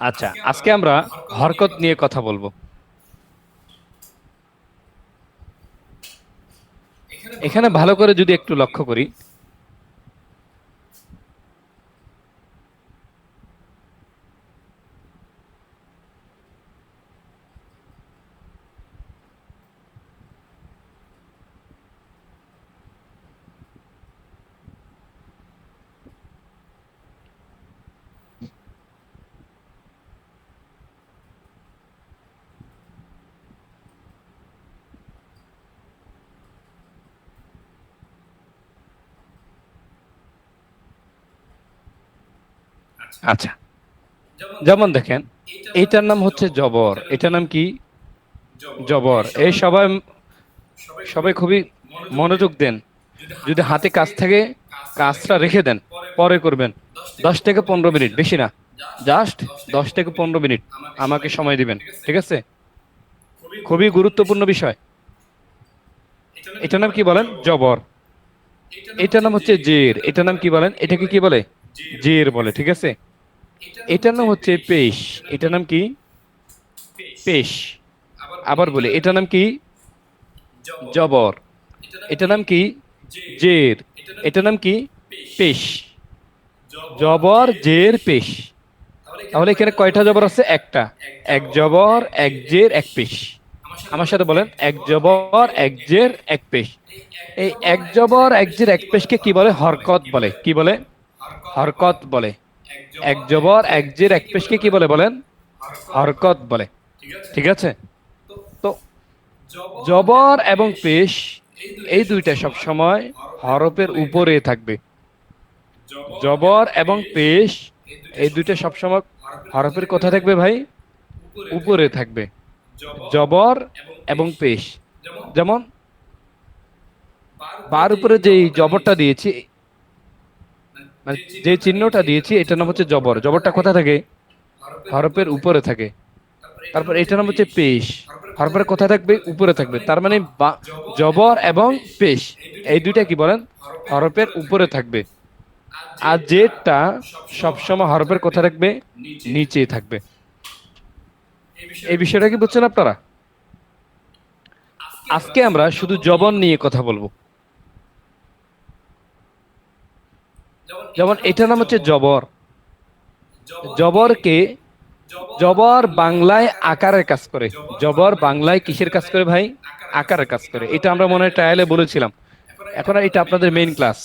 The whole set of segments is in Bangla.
আচ্ছা আজকে আমরা হরকত নিয়ে কথা বলব। এখানে ভালো করে যদি একটু লক্ষ্য করি আচ্ছা। যেমন দেখেন, এইটার নাম হচ্ছে জবর। এটার নাম কি? জবর। এই সবাই সবাই খুবই মনোযোগ দেন। যদি হাতে কাজ থাকে, কাজটা রেখে দেন, পরে করবেন। দশ থেকে পনেরো মিনিট, বেশি না। জাস্ট দশ থেকে পনেরো মিনিট আমাকে সময় দিবেন, ঠিক আছে? খুবই গুরুত্বপূর্ণ বিষয়। এটার নাম কি বলেন? জবর। এটার নাম হচ্ছে জের। এটার নাম কি বলেন? এটাকে কি বলে? জের বলে ঠিক আছে? এটার নাম হচ্ছে পেশ। এটার নাম কি? পেশ। আবার বলি এটার নাম কি? জবর। এটার নাম কি? জের। এটার নাম কি? পেশ। জবর জের। পেশ। তাহলে এখানে কয়টা জবর আছে? একটা। এক জবর এক জের এক পেশ। আমার সাথে বলেন এক জবর এক জের এক পেশ। এই এক জবর এক জের এক পেশকে কি বলে? হরকত বলে। কি বলে? হরকত বলে। এক জবর, এক জের, এক পেশকে কি বলে বলেন? হরকত বলে। ঠিক আছে? তো জবর এবং পেশ, এই দুইটা সব সময় হরফের উপরে থাকবে। জবর এবং পেশ, এই দুইটা সব সময় হরফের কোথায় থাকবে ভাই? উপরে থাকবে। জবর এবং পেশ। যেমন, বার উপরে যে জবরটা দিয়েছি মানে যে চিহ্নটা দিয়েছি, এটার নাম হচ্ছে জবর। জবরটা কোথায় থাকে? হরফের উপরে থাকে। তারপর এটার নাম হচ্ছে পেশ। হরফের কোথায় থাকবে? উপরে থাকবে। তার মানে জবর এবং পেশ। এই দুইটা কি বলেন? হরফের উপরে থাকবে। আর জেডটা সবসময় হরফের কোথায় থাকবে? নিচে থাকবে। এই বিষয়টা কি বুঝছেন আপনারা? আজকে আমরা শুধু জবন নিয়ে কথা বলব। যেমন এটার নাম হচ্ছে জবর। জবরকে জবর বাংলায় আকারের কাজ করে। জবর বাংলায় কিসের কাজ করে ভাই? আকারের কাজ করে। এটা আমরা মনে হয় ট্রায়ালে বলেছিলাম। এখন এটা আপনাদের মেইন ক্লাস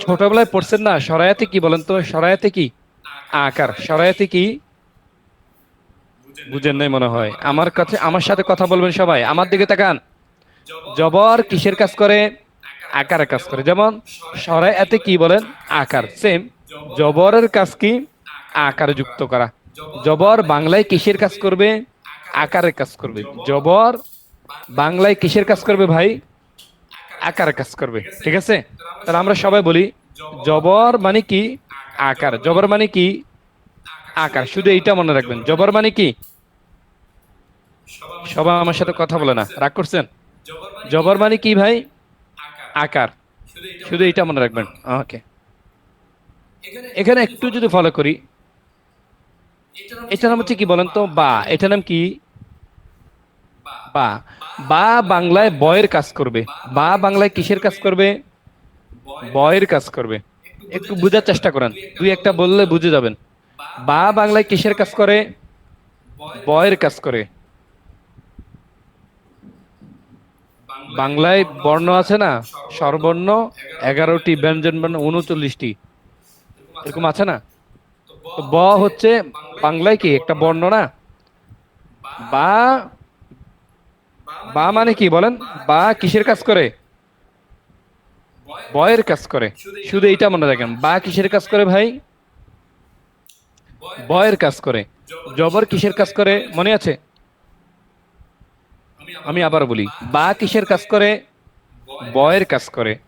ছোটবেলায় পড়ছেন না? সরায়াতে কি বলেন তো? সরায়াতে কি? আকার। সরায়াতে কি? বুঝেন নাই মনে হয়। আমার কাছে আমার সাথে কথা বলবেন সবাই। আমার দিকে তাকান। জবর কিসের কাজ করে? আকারের কাজ করে। যেমন সরাই এতে কি বলেন? আকার। সেম জবরের কাজ কি? আকার যুক্ত করা। জবর বাংলায় কিসের কাজ করবে? আকারের কাজ করবে। জবর বাংলায় কিসের কাজ করবে ভাই? আকারের কাজ করবে। ঠিক আছে? তাহলে আমরা সবাই বলি, জবর মানে কি? আকার। জবর মানে কি? আকার। শুধু এইটা মনে রাখবেন। জবর মানে কি? সবাই আমার সাথে কথা বলে না। রাগ করছেন? জবর মানে কি ভাই? আকার। শুধু এটা মনে রাখবেন। ওকে এখানে একটু যদি ফলো করি। এটার নাম হচ্ছে কি বলেন তো? বা। এটার নাম কি? বা। বা বাংলায় বয়ের কাজ করবে। বা বাংলায় কিসের কাজ করবে? বয়ের কাজ করবে। একটু বোঝার চেষ্টা করেন। দুই একটা বললে বুঝে যাবেন। বা বাংলায় কিসের কাজ করে? বয়ের কাজ করে। বাংলায় বর্ণ আছে না? স্বরবর্ণ এগারোটি, ব্যঞ্জন বর্ণ উনচল্লিশটি। এরকম আছে না? ব হচ্ছে বাংলায় কি? একটা বর্ণ না? বা বা মানে কি বলেন? বা কিসের কাজ করে? বয়ের কাজ করে। শুধু এইটা মনে রাখেন। বা কিসের কাজ করে ভাই? বয়ের কাজ করে। জবর কিসের কাজ করে? মনে আছে? আমি আবার বলি, বা কিসের কাজ করে? বয়ের কাজ করে।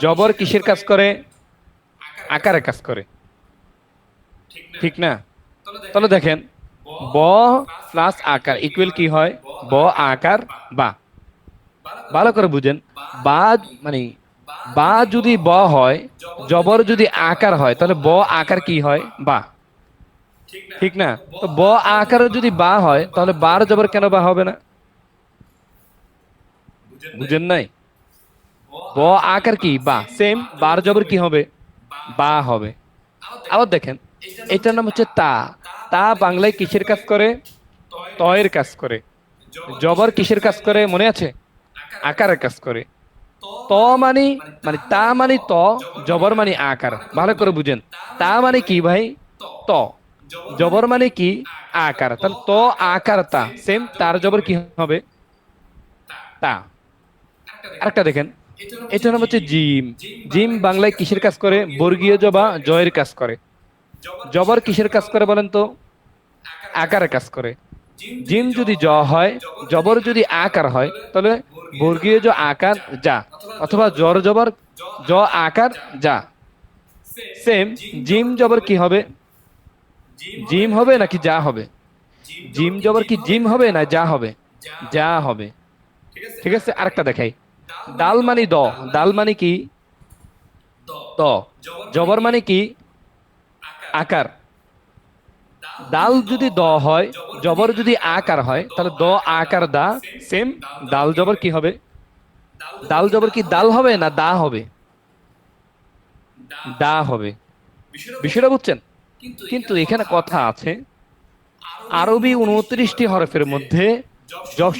জবর কিসের কাজ করে? আকারে কাজ করে। ঠিক না? তাহলে দেখেন, ব প্লাস আকার ইকুয়াল কি হয়? ব, আকার, বা। ভালো করে বুঝেন। বা মানে বা যদি ব হয়, জবর যদি আকার হয়, তাহলে ব আকার কি হয়? বা। ঠিক না? তো ব আকারে যদি বা হয়, তাহলে বার জবর কেন বা হবে না? বুঝেন নাই? ব আকার কি? বা। সেম বার জবর কি হবে? বা হবে। আবার দেখেন, এটার নাম হচ্ছে তা। তা বাংলায় কিসের কাজ করে? তয়ের কাজ করে। জবর কিসের কাজ করে? মনে আছে? আকারের কাজ করে। ত মানে মানে তা মানে ত, জবর মানে আকার। ভালো করে বুঝেন। তা মানে কি ভাই? ত। জবর মানে কি? আকার। তাহলে ত, আকার, তা। সেম তার জবর কি হবে? তা। আরেকটা দেখেন এটার নাম হচ্ছে জিম। জিম। বাংলায় কিসের কাজ করে? বর্গীয় জবা জয়ের কাজ করে। জবর কিসের কাজ করে বলেন তো? আকারের কাজ করে। জিম যদি জ হয় জবর যদি আকার হয় তাহলে বর্গীয় জ আকার যা। অথবা জর জবর জ আকার যা। সেম জিম জবর কি হবে? জিম হবে নাকি যা হবে? জিম জবর কি জিম হবে না যা হবে? যা হবে। ঠিক আছে আরেকটা দেখাই। ডাল মানে দ। ডাল মানে কি? ত জবর মানে কি? আকার। ডাল যদি দ হয় জবর যদি আকার হয় তাহলে দ আকার দা সেম। ডাল জবর কি হবে? ডাল জবর কি ডাল হবে না দা হবে? দা হবে। বিষয়টা বুঝছেন? কিন্তু এখানে কথা আছে। আরবি উনত্রিশটি হরফের মধ্যে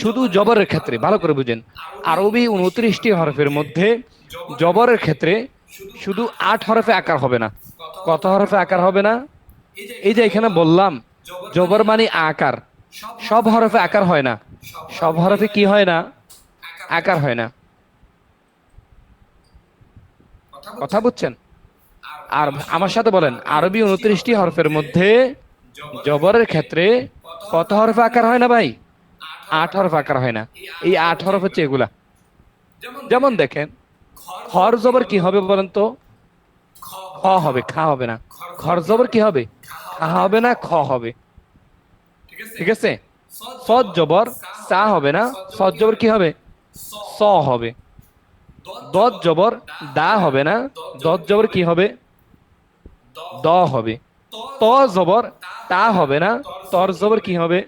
শুধু জবরের ক্ষেত্রে, ভালো করে বুঝেন। আরবি উনত্রিশটি হরফের মধ্যে জবরের ক্ষেত্রে শুধু আট হরফে আকার হবে না। কত হরফে আকার হবে না? এই যে এখানে বললাম, জবর মানে আকার। সব হরফে আকার হয় না। সব হরফে কি হয় না? আকার হয় না। কথা বুঝছেন? আর আমার সাথে বলেন, আরবি উনত্রিশটি হরফের মধ্যে জবরের ক্ষেত্রে কত হরফে আকার হয় না ভাই? আট হরফ আকার হয় না। এই আট হরফ হচ্ছে এগুলা। যেমন দেখেন খর জবর কি হবে বলেন তো? খ হবে, খা হবে না। খর জবর কি হবে? খা হবে না, খ হবে। ঠিক আছে? সদ জবর, সা হবে না। সদ জবর কি হবে? স হবে। দত জবর, দা হবে না। দত জবর কি হবে? দ হবে। ত জবর, তা হবে না। তর জবর কি হবে?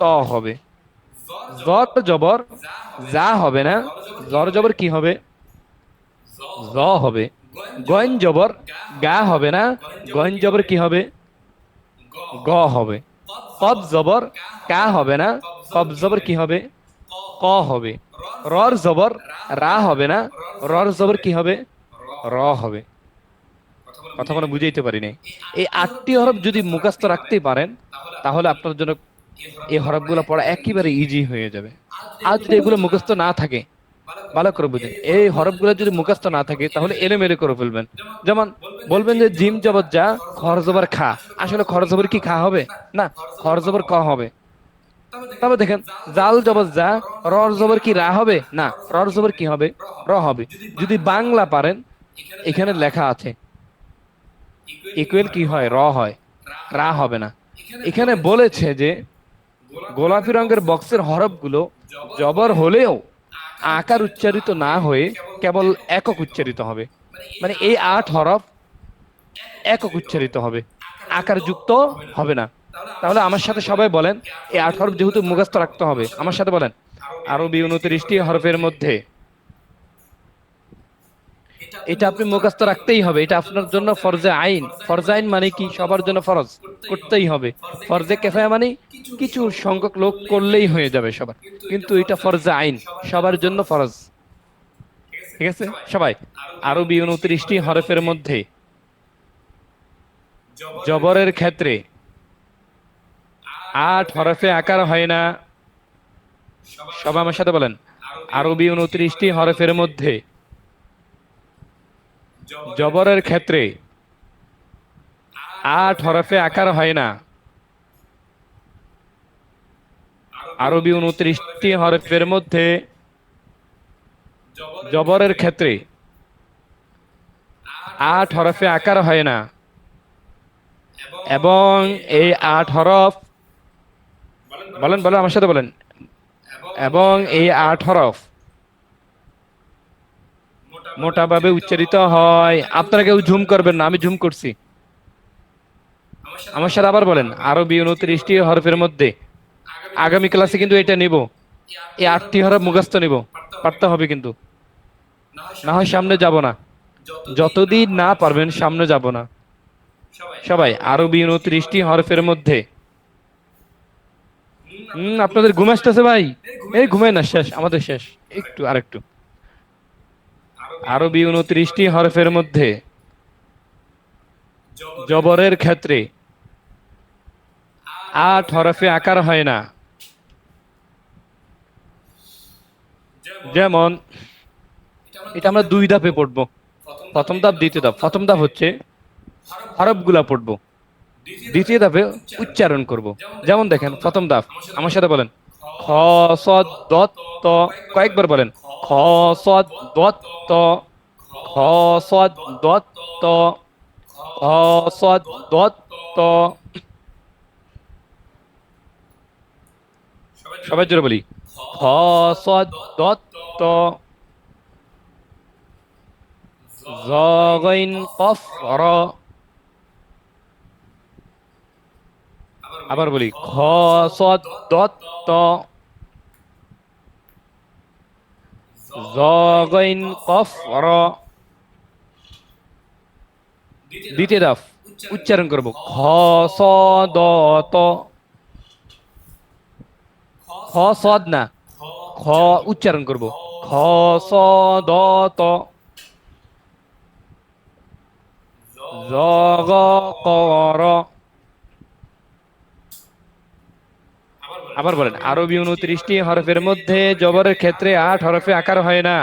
ত হবে। জত জবর যা হবে না? জর জবর কি হবে? জ হবে। গন জবর গা হবে না? গন জবর কি হবে? গ হবে। কব জবর কা হবে না? কব জবর কি হবে? ক হবে। রর জবর রা হবে না? রর জবর কি হবে? র হবে। কথা বলে বুঝাইতে পারিনি। এই আটটি হরফ যদি মুখস্থ রাখতে পারেন, তাহলে আপনার জন্য এই হরফগুলো পড়া একেবারে ইজি হয়ে যাবে। আর যদি এগুলো মুখস্থ না থাকে, ভালো করে বুঝেন এই হরফগুলো যদি মুখস্থ না থাকে, তাহলে এলোমেলো করে ফেলবেন। যেমন বলবেন যে জিম জবর যা, খর জবর খা। আসলে খর জবর কি খা হবে? না, খর জবর ক হবে। তবে দেখেন, জাল জবর যা, রর জবর কি রা হবে? না, রর জবর কি হবে? র হবে। যদি বাংলা পারেন, এখানে লেখা আছে ইকুয়াল কি হয়? র হয়। রা হবে না। এখানে বলেছে যে গোলাপি রঙের বক্সের হরফগুলো জবর হলেও আকার উচ্চারিত না হয়ে কেবল একক উচ্চারিত হবে। মানে এই আট হরফ একক উচ্চারিত হবে। আকার যুক্ত হবে না। তাহলে আমার সাথে সবাই বলেন, এই আট হরফ যেহেতু মুখস্থ রাখতে হবে, আমার সাথে বলেন। আরবি উনত্রিশটি হরফের মধ্যে এটা আপনি মুখস্থ রাখতেই হবে। এটা আপনার জন্য ফরজে আইন। ফরজে আইন মানে কি? সবার জন্য ফরজ। করতেই হবে। ফরজে কেফায়া মানে কিছু সংখ্যক লোক করলেই হয়ে যাবে সবার। কিন্তু এটা ফরজে আইন। সবার জন্য ফরজ। ঠিক আছে? সবাই, আরবি উনত্রিশটি হরফের মধ্যে জবরের ক্ষেত্রে আট হরফে আকার হয় না। সবাই আমার সাথে বলেন। আরবি উনত্রিশটি হরফের মধ্যে জবরের ক্ষেত্রে আট হরফে আকার হয় না। আরবি উনত্রিশটি হরফের মধ্যে জবরের ক্ষেত্রে আট হরফে আকার হয় না। এবং এই আট হরফ বলেন বলেন, আমার সাথে বলেন। এবং এই আট হরফ মোটাভাবে উচ্চারিত হয়। আপনারা কেউ ঝুম করবেন না, আমি ঝুম করছি। আমার সাথে আবার বলেন, আরবি উনত্রিশটি হরফের মধ্যে। আগামী ক্লাসে কিন্তু এটা নিব। এই আটটি হরফ মুখস্থ নিব। পারতে হবে কিন্তু। না হয় সামনে যাব না। যতদিন না পারবেন, সামনে যাব না। সবাই, আরবি উনত্রিশটি হরফের মধ্যে। হম, আপনাদের ঘুম আসতেছে ভাই। এই ঘুমাই না, শেষ, আমাদের শেষ। একটু, আরেকটু। আরবি উনত্রিশটি হরফের মধ্যে। জবরের ক্ষেত্রে আট হরফে আকার হয় না। যেমন, এটা আমরা দুই ধাপে পড়ব। প্রথম ধাপ, দ্বিতীয় ধাপ। প্রথম ধাপ হচ্ছে হরফগুলা পড়ব। দ্বিতীয় ধাপে উচ্চারণ করব। যেমন দেখেন, প্রথম ধাপ। আমার সাথে বলেন। খ সদ দত কয়েকবার বলেন খ সদ দত খ সদ দত ত খ সদ দত ত সবাই জোরে বলি খ সদ দত ত কফ র আবার বলি, খ সদ দত্ত। জগইন কফ, র। দ্বিতীয় দাফ উচ্চারণ করব। খ, স, দ খ সদ না? খ, উচ্চারণ করব। খ, স, দ, ত। কর আবার বলেন, আরবি উনত্রিশটি হরফের মধ্যে জবরের ক্ষেত্রে আট হরফে আকার হয় না।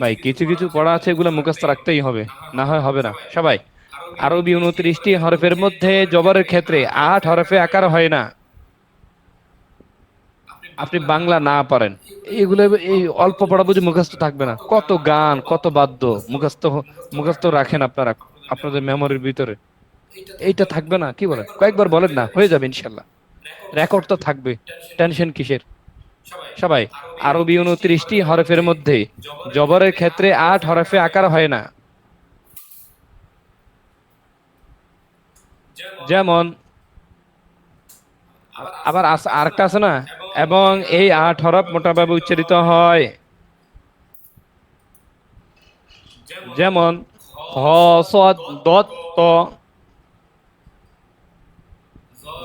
ভাই, কিছু কিছু পড়া আছে, এগুলো মুখস্থ রাখতেই হবে, না হয় হবে না। সবাই, আরবি উনত্রিশটি হরফের মধ্যে জবরের ক্ষেত্রে আট হরফে আকার হয় না। আপনি বাংলা না পারেন এগুলো এই অল্প পড়া বুঝে মুখস্থ থাকবে না। কত গান, কত বাদ্য মুখস্থ মুখস্থ রাখেন আপনারা, আপনাদের মেমোরির ভিতরে। এইটা থাকবে না, কি বলেন? কয়েকবার বলেন না, হয়ে যাবে ইনশাল্লাহ। রেকর্ড তো থাকবে টেনশন কিসের? সবাই, আরবি উনত্রিশটি হরফের মধ্যে, জবরের ক্ষেত্রে আট হরফে আকার হয় না। যেমন, আবার আরেকটা আছে না? এবং এই আট হরফ মোটাভাবে উচ্চারিত হয়। যেমন খ সদ, দত্ত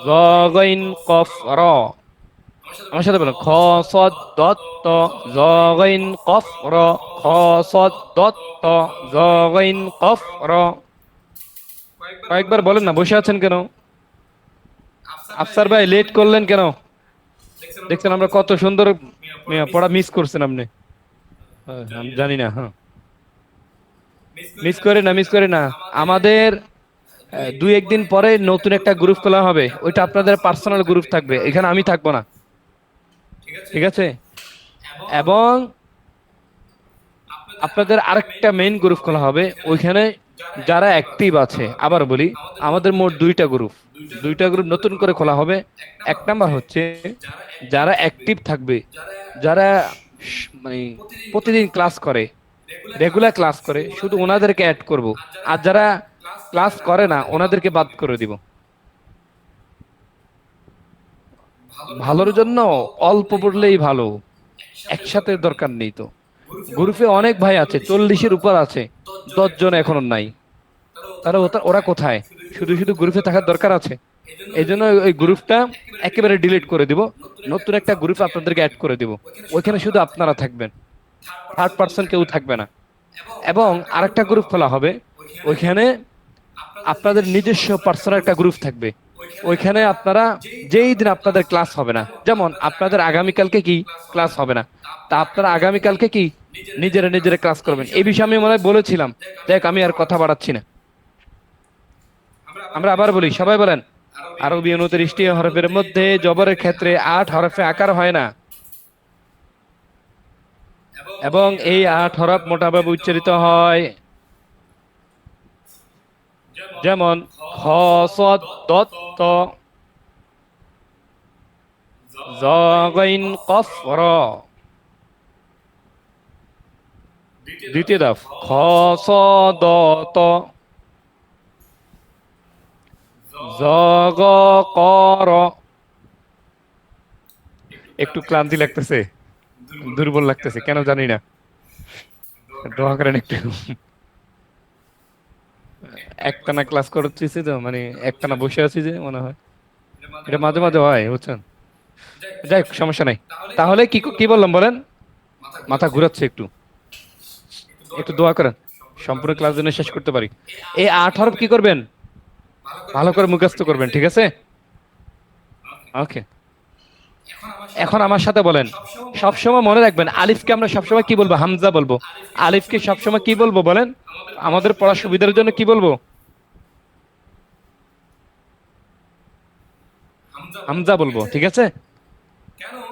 জগইন কফ র আমার সাথে বলুন খ সদ দত্ত জগইন কফ র খ সদ দত্ত জগইন কফ র কয়েকবার বলেন না বসে আছেন কেন? আফসার ভাই লেট করলেন কেন? দেখছেন আমরা কত সুন্দর পড়া মিস করছেন আপনি। হ্যাঁ, জানি না হ্যাঁ। মিস করে না মিস করে না। আমাদের দুই একদিন পরে নতুন একটা গ্রুপ খোলা হবে। ওইটা আপনাদের পার্সোনাল গ্রুপ থাকবে। এখানে আমি থাকব না। ঠিক আছে? এবং আপনাদের আরেকটা মেইন গ্রুপ খোলা হবে। ওইখানে যারা অ্যাক্টিভ আছে আবার বলি আমাদের মোট দুইটা গ্রুপ দুইটা গ্রুপ নতুন করে খোলা হবে। এক নাম্বার হচ্ছে যারা অ্যাক্টিভ থাকবে যারা মানে প্রতিদিন ক্লাস করে রেগুলার ক্লাস করে শুধু ওনাদেরকে অ্যাড করব। আর যারা ক্লাস করে না, ওনাদেরকে বাদ করে দিব। ভালোর জন্য অল্প পড়লেই ভালো, একসাথে দরকার নেই তো। গ্রুপে অনেক ভাই আছে, চল্লিশের উপর আছে দশ জন এখনও নাই। তারা ওরা কোথায়? শুধু শুধু গ্রুপে থাকার দরকার আছে। এই জন্য ওই গ্রুপটা একেবারে ডিলিট করে দিব। নতুন একটা গ্রুপ আপনাদেরকে অ্যাড করে দিব। ওইখানে শুধু আপনারা থাকবেন। থার্ড পার্সন কেউ থাকবে না। এবং আরেকটা গ্রুপ খোলা হবে। ওইখানে আপনাদের নিজস্ব পার্সোনাল একটা গ্রুপ থাকবে। ওইখানে আপনারা যেই দিন আপনাদের ক্লাস হবে না, যেমন আপনাদের আগামীকালকে কি ক্লাস হবে না, তা আপনারা আগামীকালকে কি নিজেরা নিজেরা ক্লাস করবেন? এই বিষয়ে আমি মনে হয় বলেছিলাম। দেখ, আমি আর কথা বাড়াচ্ছি না। আমরা আবার বলি, সবাই বলেন, আরবি উনত্রিশটি হরফের মধ্যে জবরের ক্ষেত্রে আট হরফে আকার হয় না। এবং এই আট হরফ মোটাভাবে উচ্চারিত হয়। যেমন খ দত্ত জগইন কফ দ্বিতীয় ধাপ খ স দ ত জ গ ক র একটু ক্লান্তি লাগতেছে, দুর্বল লাগতেছে, কেন জানি না। দোয়া করেন একটু। একটানা ক্লাস করতেছি তো মানে একটানা বসে আছি যে, মনে হয়। এটা মাঝে মাঝে হয়, বুঝছেন? যাই সমস্যা নাই। তাহলে কি কি বললাম বলেন? মাথা ঘুরাচ্ছে একটু। একটু দোয়া করেন। সম্পূর্ণ ক্লাস যেন শেষ করতে পারি। এই আট হরফ কি করবেন? ভালো করে মুখস্থ করবেন, ঠিক আছে? ওকে এখন আমার সাথে বলেন। সবসময় মনে রাখবেন আলিফকে আমরা সবসময় কি বলব? হামজা বলব। আলিফকে সবসময় কি বলব বলেন? আমাদের পড়ার সুবিধার জন্য কি বলব? হামজা বলব। ঠিক আছে?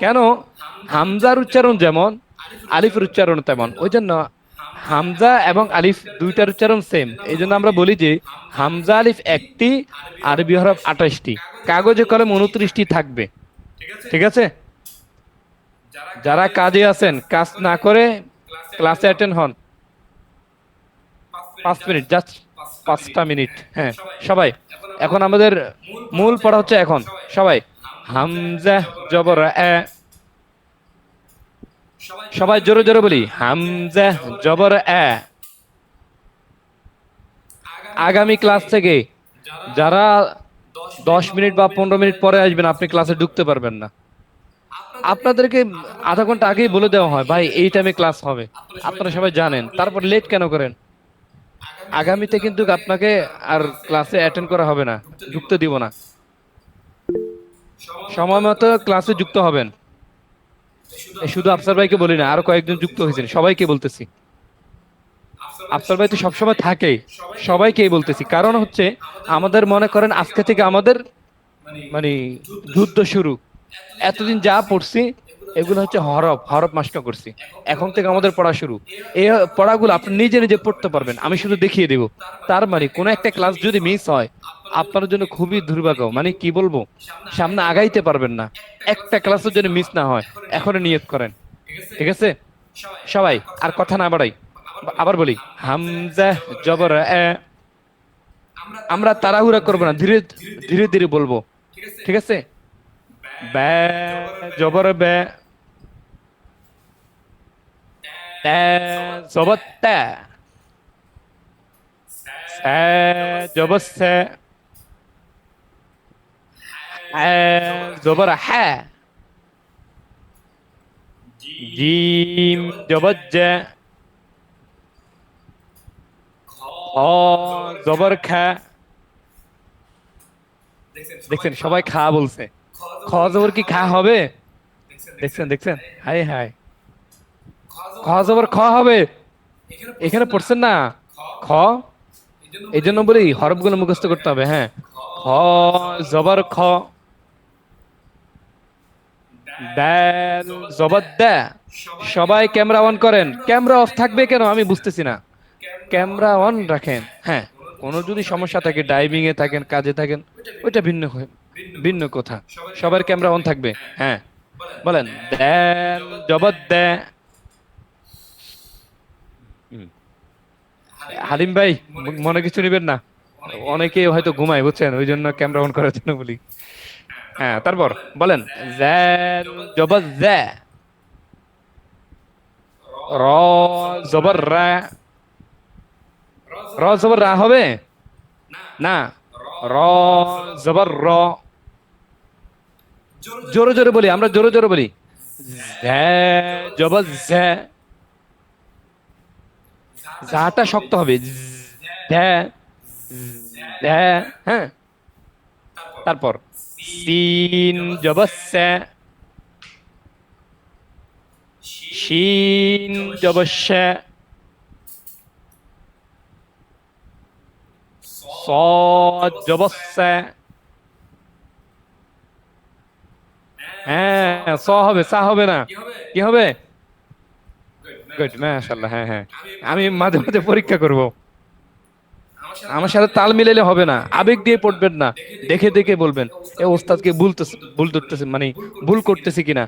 কেন? হামজার উচ্চারণ যেমন আলিফের উচ্চারণ তেমন। ওই জন্য হামজা এবং আলিফ দুইটার উচ্চারণ সেম এই জন্য আমরা বলি যে হামজা আলিফ একটি আরবি হরফ আঠাশটি। কাগজে কলম উনত্রিশটি থাকবে। ঠিক আছে? যারা কাজে আছেন কাজ না করে ক্লাসে অ্যাটেন্ড হন। পাঁচ মিনিট জাস্ট পাঁচটা মিনিট হ্যাঁ সবাই। এখন আমাদের মূল পড়া হচ্ছে এখন। সবাই। হামজা জবর এ। সবাই জোরে জোরে বলি। হামজা জবর এ। আগামী ক্লাস থেকে যারা দশ মিনিট বা পনেরো মিনিট পরে আসবেন, আপনি ক্লাসে ঢুকতে পারবেন না। আপনাদেরকে আধা ঘণ্টা আগেই বলে দেওয়া হয়, ভাই, এই টাইমে ক্লাস হবে। আপনারা সবাই জানেন। তারপর লেট কেন করেন? আগামীতে কিন্তু আপনাকে আর ক্লাসে অ্যাটেন্ড করা হবে না, ঢুকতে দিব না। সময় মতো ক্লাসে যুক্ত হবেন। শুধু আফসার ভাইকে বলি না, আরও কয়েকজন যুক্ত হয়েছেন, সবাইকে বলতেছি। আফসার ভাই তো সবসময় থাকেই। সবাইকেই বলতেছি। কারণ হচ্ছে, আমাদের মনে করেন, আজকে থেকে আমাদের মানে যুদ্ধ শুরু। এতদিন যা পড়ছি, এগুলো হচ্ছে হরফ হরফ মাস্টার করছি। এখন থেকে আমাদের পড়া শুরু। এই পড়াগুলো আপনি নিজে নিজে পড়তে পারবেন। আমি শুধু দেখিয়ে দেব। তার মানে কোনো একটা ক্লাস যদি মিস হয়, আপনার জন্য খুবই দুর্ভাগ্য। মানে কি বলব? সামনে আগাইতে পারবেন না। একটা ক্লাসের জন্য মিস না হয়, এখনই নিয়ত করেন। ঠিক আছে? সবাই, আর কথা না বাড়াই। আবার বলি, হামজা জবর আমরা তাড়াহুড়া করব না, ধীরে ধীরে ধীরে বলব। ঠিক আছে? ব্যা জবর তা জবর, তা। সা জবর সা হ্যাঁ জবর হ্যাঁ। জিম, জবর, জা। খ জবর খা। দেখছেন সবাই খা বলছে। খ জবর কি খা হবে? দেখছেন দেখছেন হাই হাই খ জবর খ হবে? এখানে পড়ছেন না? খ? এই জন্য বলি হরফগুলো মুখস্থ করতে হবে হ্যাঁ। খ জবর খ। জবর দা। সবাই ক্যামেরা অন করেন। ক্যামেরা অফ থাকবে কেন? আমি বুঝতেছি না। ক্যামেরা অন রাখেন। হ্যাঁ কোনো যদি সমস্যা থাকে ডাইভিং এ থাকেন, কাজে থাকেন, ওইটা ভিন্ন ভিন্ন কথা। সবার ক্যামেরা অন থাকবে। হ্যাঁ বলেন, দেন জবর দে হালিম ভাই মনে কিছু নেবেন না? অনেকে হয়তো ঘুমায়, বুঝছেন? ওই জন্য ক্যামেরা অন করার জন্য বলি। হ্যাঁ তারপর, বলেন জবর র জবর রা। র জবর রা হবে? না। র জবর র। জোরে জোরে বলি, আমরা জোরে জোরে বলি। জবর ঝাটা শক্ত হবে। হ্যাঁ। তারপর, সিন জবস্যা শিন জবস্যা সদ জবস্যা হ্যাঁ স হবে, সা হবে না। কি হবে? গুড হ্যাঁ হ্যাঁ। আমি মাঝে মাঝে পরীক্ষা করব। আমার সাথে তাল মিলাইলে হবে না। আবেগ দিয়ে পড়বেন না। দেখে দেখে বলবেন, এ ওস্তাদকে কে ভুল ধরতেছে মানে ভুল করতেছে কিনা?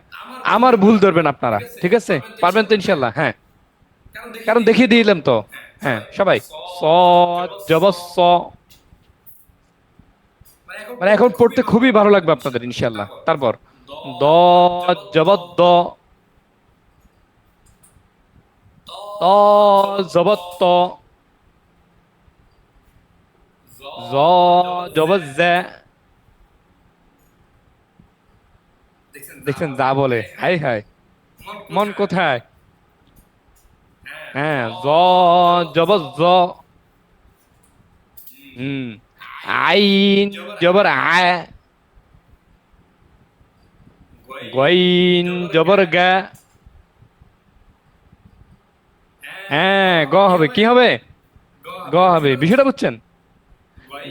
আমার ভুল ধরবেন আপনারা, ঠিক আছে? পারবেন তো ইনশাআল্লাহ হ্যাঁ। কারণ দেখিয়ে দিলাম তো হ্যাঁ সবাই। স জবস মানে এখন পড়তে খুবই ভালো লাগবে আপনাদের ইনশাল্লাহ তারপর, দ জবর দ। ত জবর ত। জ জবর জে। দেখছেন, যা বলে। Hi hi. মন কোথায়? হ্যাঁ জ জবর জ। হুম। আইন, জবর আ। গইন, জবর গা। হ্যাঁ গ হবে, কি হবে? গ হবে, বিষয়টা বুঝছেন?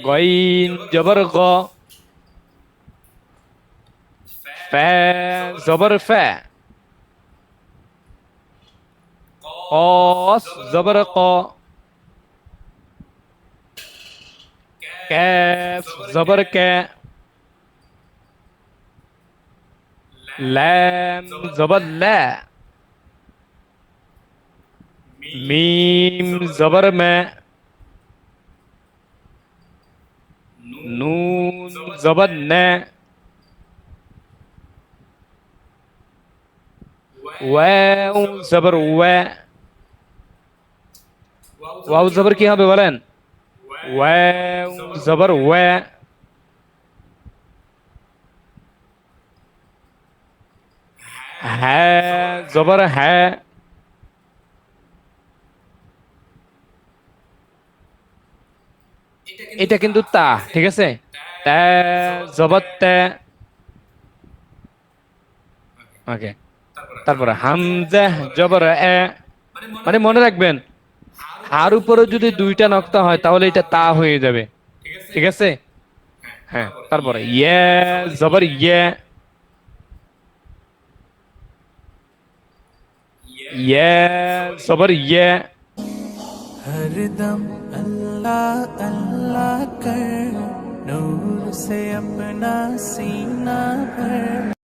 গইন, জবর গ। ফ্যা, জবর ফ্যা। কস জবর ক। कैफ, जबर कै लैम, जबर लै। मीम, जबर में। नून, जबर न। वै जबर वै। वाउ जबर की यहाँ पे वालन। ওয়াও জবর ওয়া হ্যাঁ জবর হ্যাঁ এটা কিন্তু তা ঠিক আছে? তা জবর তা. ওকে তারপরে হামজা জবর এ. মানে মনে রাখবেন আর উপরে যদি দুইটা নকতা হয়, তাহলে এটা তা হয়ে যাবে। ঠিক আছে? হ্যাঁ তারপরে ইয়ে জবর ইয়ে। ইয়ে জবর ইয়ে। হরদম আল্লাহ আল্লাহ কর নূর সে আপনা সিনা ভর